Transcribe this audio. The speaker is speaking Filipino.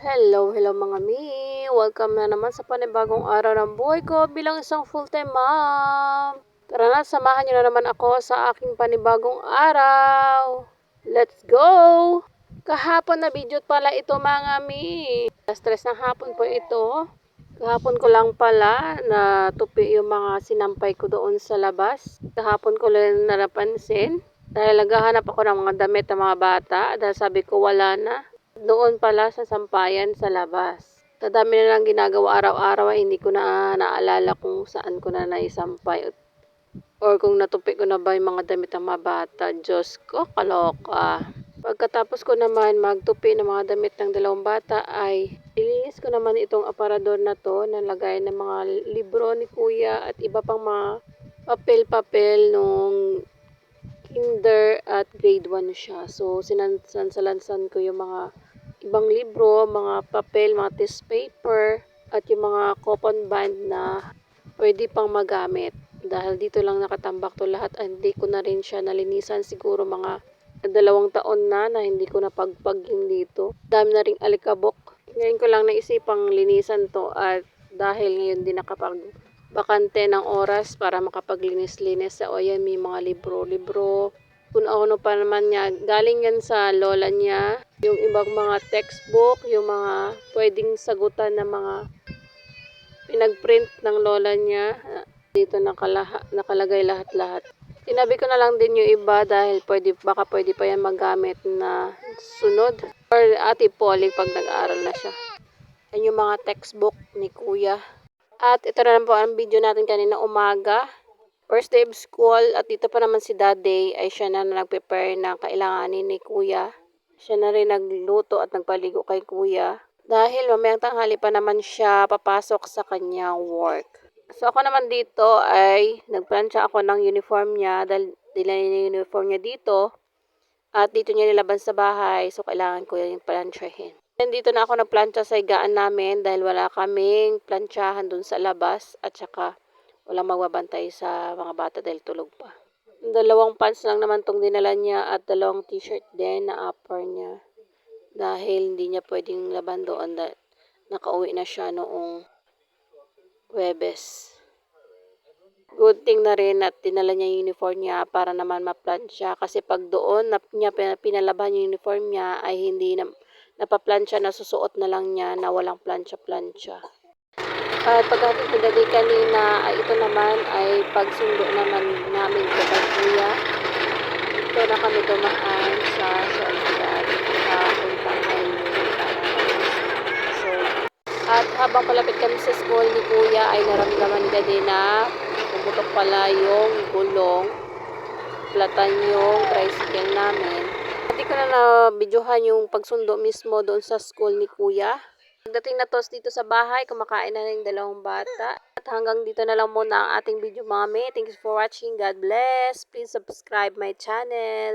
Hello, hello mga mi! Welcome na naman sa panibagong araw ng buhay ko bilang isang full-time mom! Tara na, samahan niyo na naman ako sa aking panibagong araw! Let's go! Kahapon na video pala ito mga mi! Stress ng hapon po ito. Kahapon ko lang pala na tupi yung mga sinampay ko doon sa labas. Kahapon ko lang na napansin. Dahil naghahanap ako ng mga damit ng mga bata. Dahil sabi ko wala na. Doon pala sa sampayan sa labas. Sa na lang ginagawa araw-araw ay hindi ko na naalala kung saan ko na naisampay. Or kung natupi ko na ba yung mga damit ng mga bata. Diyos ko, kaloka. Pagkatapos ko naman magtupi ng mga damit ng dalawang bata ay ilinis ko naman itong aparador na to na lagay ng mga libro ni kuya at iba pang mga papel-papel nung kinder at grade 1 siya. So, sinansalansan ko yung mga ibang libro, mga papel, mga test paper, at yung mga coupon band na pwede pang magamit. Dahil dito lang nakatambak to lahat, ah, hindi ko na rin siya nalinisan siguro mga dalawang taon na na hindi ko napagpag yung dito. Dami na ring alikabok. Ngayon ko lang naisipang linisan to at dahil ngayon din nakapag bakante ng oras para makapaglinis-linis sa o yan may mga libro-libro ano pa naman niya galing yan sa lola niya. Yung ibang mga textbook yung mga pwedeng sagutan ng mga pinagprint ng lola niya. Dito nakalaha, nakalagay lahat-lahat. Tinabi ko na lang din yung iba dahil pwede, baka pwede pa yan magamit na sunod. Or ate Polly pag nag-aaral na siya. Yan yung mga textbook ni kuya. At ito na lang po ang video natin kanina umaga. First day of school at dito pa naman si Daddy ay siya na nag-prepare ng kailanganin ni Kuya. Siya na rin nagluto at nagpaligo kay Kuya. Dahil mamayang tanghali pa naman siya papasok sa kanyang work. So ako naman dito ay nagplansya ako ng uniform niya dahil niya yung uniform niya dito. At dito niya nilaban sa bahay so kailangan ko yung plansyahin. Nandito na ako nagplantsa sa higaan namin dahil wala kaming plantsahan dun sa labas at saka walang magbabantay sa mga bata dahil tulog pa. Dalawang pants lang naman tong dinala niya at dalawang t-shirt din na upper niya. Dahil hindi niya pwedeng laban doon dahil nakauwi na siya noong Webes. Good thing na rin at dinala niya yung uniform niya para naman maplansya kasi pag doon na niya pinalaban yung uniform niya ay hindi na napaplansya na susuot na lang niya na walang plansya-plansya. At pagdating ko dati kanina, ito naman ay pagsundo naman namin sa kay kuya. Ito na kami dumaan sa Shalidad sa puntang highway So, at habang palapit kami sa school ni kuya ay naramdaman ka din na pumutok pala yung gulong platan yung tricycle namin hindi ko na na-videohan yung pagsundo mismo doon sa school ni kuya. Pagdating na tos dito sa bahay, kumakain na ng dalawang bata. At hanggang dito na lang muna ang ating video mami. Thanks for watching. God bless. Please subscribe my channel.